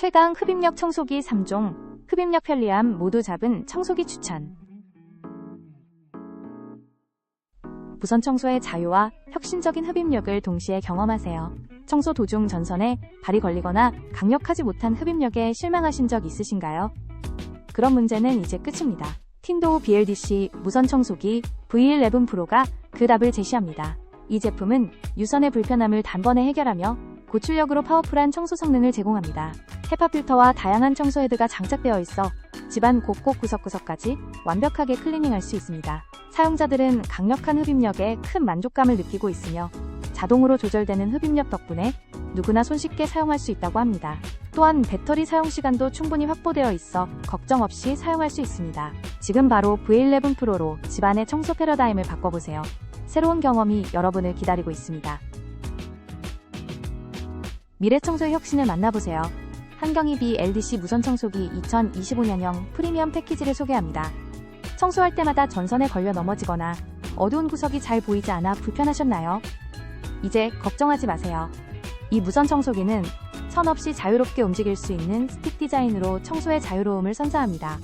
최강 흡입력 청소기 3종, 흡입력 편리함 모두 잡은 청소기 추천. 무선 청소의 자유와 혁신적인 흡입력을 동시에 경험하세요. 청소 도중 전선에 발이 걸리거나 강력하지 못한 흡입력에 실망하신 적 있으신가요? 그런 문제는 이제 끝입니다. 틴도우 BLDC 무선 청소기 V11 프로가 그 답을 제시합니다. 이 제품은 유선의 불편함을 단번에 해결하며 고출력으로 파워풀한 청소 성능을 제공합니다. 헤파 필터와 다양한 청소 헤드가 장착되어 있어 집안 곳곳 구석구석까지 완벽하게 클리닝할 수 있습니다. 사용자들은 강력한 흡입력에 큰 만족감을 느끼고 있으며 자동으로 조절되는 흡입력 덕분에 누구나 손쉽게 사용할 수 있다고 합니다. 또한 배터리 사용 시간도 충분히 확보되어 있어 걱정 없이 사용할 수 있습니다. 지금 바로 V11 프로로 집안의 청소 패러다임을 바꿔보세요. 새로운 경험이 여러분을 기다리고 있습니다. 미래 청소의 혁신을 만나보세요. 한경이비 LDC 무선 청소기 2025년형 프리미엄 패키지를 소개합니다. 청소할 때마다 전선에 걸려 넘어지거나 어두운 구석이 잘 보이지 않아 불편하셨나요? 이제 걱정하지 마세요. 이 무선 청소기는 선 없이 자유롭게 움직일 수 있는 스틱 디자인으로 청소의 자유로움을 선사합니다.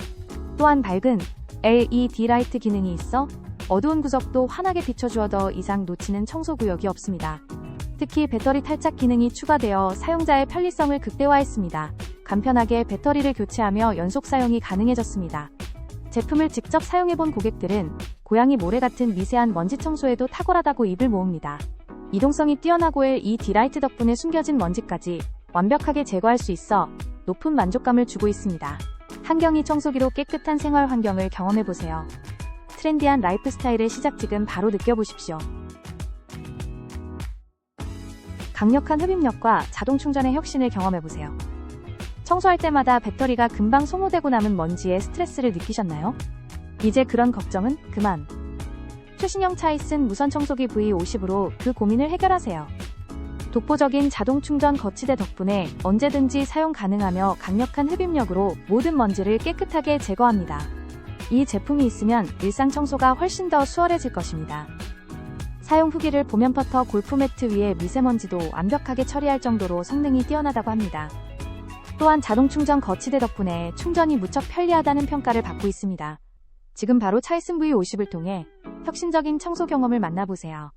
또한 밝은 LED 라이트 기능이 있어 어두운 구석도 환하게 비춰주어 더 이상 놓치는 청소 구역이 없습니다. 특히 배터리 탈착 기능이 추가되어 사용자의 편리성을 극대화했습니다. 간편하게 배터리를 교체하며 연속 사용이 가능해졌습니다. 제품을 직접 사용해본 고객들은 고양이 모래 같은 미세한 먼지 청소에도 탁월하다고 입을 모읍니다. 이동성이 뛰어나고의 이 디라이트 덕분에 숨겨진 먼지까지 완벽하게 제거할 수 있어 높은 만족감을 주고 있습니다. 한경이 청소기로 깨끗한 생활 환경을 경험해보세요. 트렌디한 라이프 스타일의 시작 지금 바로 느껴보십시오. 강력한 흡입력과 자동 충전의 혁신을 경험해보세요. 청소할 때마다 배터리가 금방 소모되고 남은 먼지에 스트레스를 느끼셨나요? 이제 그런 걱정은 그만. 최신형 차이슨 무선 청소기 V50으로 그 고민을 해결하세요. 독보적인 자동 충전 거치대 덕분에 언제든지 사용 가능하며 강력한 흡입력으로 모든 먼지를 깨끗하게 제거합니다. 이 제품이 있으면 일상 청소가 훨씬 더 수월해질 것입니다. 사용 후기를 보면 퍼터 골프 매트 위에 미세먼지도 완벽하게 처리할 정도로 성능이 뛰어나다고 합니다. 또한 자동 충전 거치대 덕분에 충전이 무척 편리하다는 평가를 받고 있습니다. 지금 바로 차이슨 V50을 통해 혁신적인 청소 경험을 만나보세요.